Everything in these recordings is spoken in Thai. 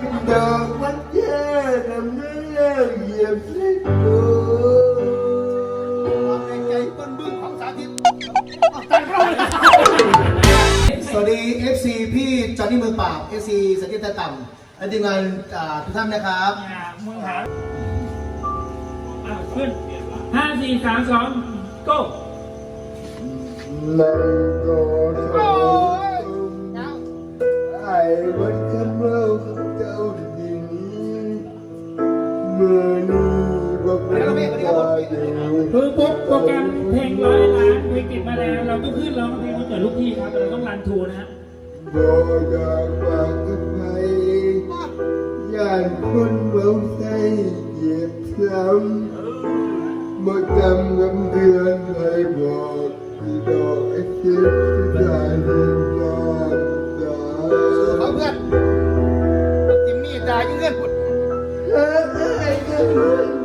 ส้นโกใจต้นบึ้งของสาธิตสวัสดี FC พี่จอห์นนี่มือเปล่า FC สกิตตะต่ำและทีมงานอ่าทุกท่านนะครับ อ่ามือหาอะขึ้นห้าสี่สามสอง go มัน กิดลูกพี่ครับเราต้องรันทูนะฮะบอกอยากฝากกับใครย่านคนเมาใจเหยียบซ้ำมาจำกำเดือนให้บอกที่ดอกไอ้เจ็บที่ได้เดินตามตาเขาเพื่อนจิมมี่ด่ายังเงื่อนปุดเอ้ยก็เหมือน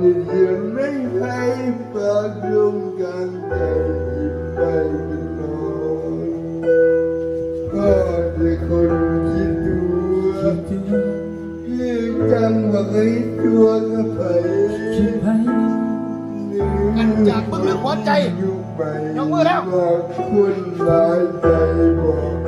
านเดียวไม่ให้ปากลงกลางใจไปเป็นนอนก็ได้คนคิดดูพี่จังว่าเคยตัวกับใครกันจากบึ้งลึกหัวใจยู่ไปยกมือแล้วคุณหลายใจบอก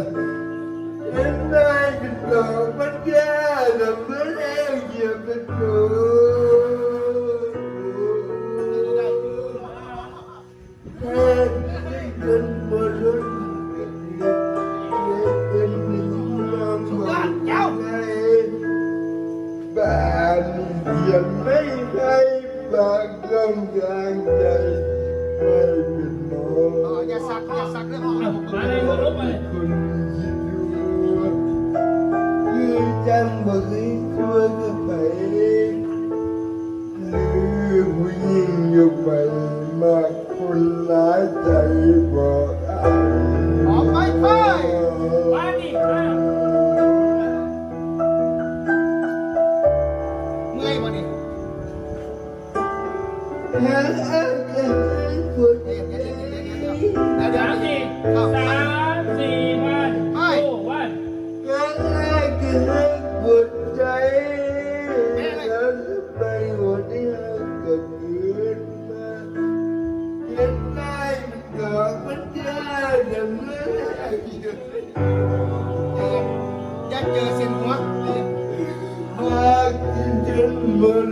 มาเห็นได้เป็นดอกมันแก่ทำมาแล้วเใจบ้านเดียนไม่ให้ปากลงกลางใจไม่เป็นน้อเอออย่าสักอย่าสักเรื่องของอะมาเลยลบมาเลยคุณคิดดูคือจังบ่เคยช่วยกับใครหรือผู้หญิงอยู่ไปมากคนหลายใจบอกอ้ายหอมไปไปมาดิมาเมื่อยบ่นี่หาอาการคนเดี๋ยวเดีเดี๋ยวเดี๋ยวเดี๋ยวเดี๋ยวยวเด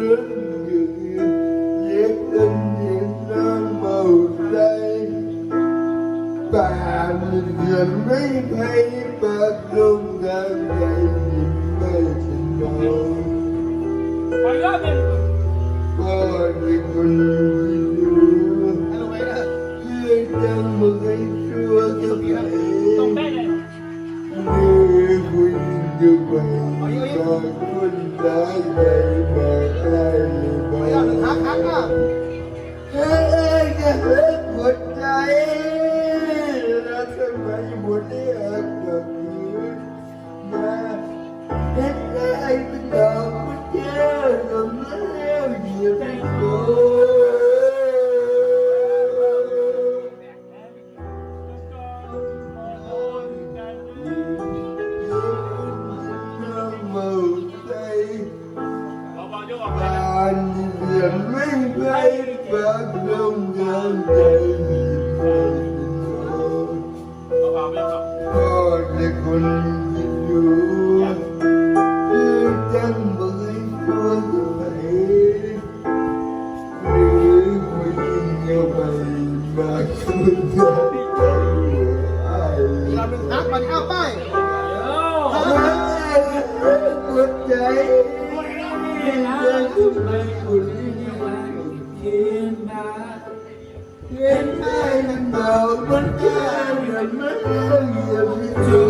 ี๋ยานเดือนไม่ไปปากลงกลางใจไม่เป็นน้องไปรอบหนึ่งก็ได้คนที่ดูให้เพื่อจังมึงให้ชัวกับใครตรงได้เลยนี่คุณอยู่ไปบอกคุณได้ใจบ บานเดือนไม่ไปปากลงกลางใจมีใครเป็นน้องก็ได้คนคิดดูคือจั งบ่เคยช่วยกับใครหรือผู้หญิงเอาไปมาคุณได้ใจไอ้เราหนึ่งฮักมันเอาไปโอ้หัวใจใจเห็นเรื่องทำไมอุ่นเขียนมาเห็นไอ้นเบามันแก้มเหมือนมันเหยียบที่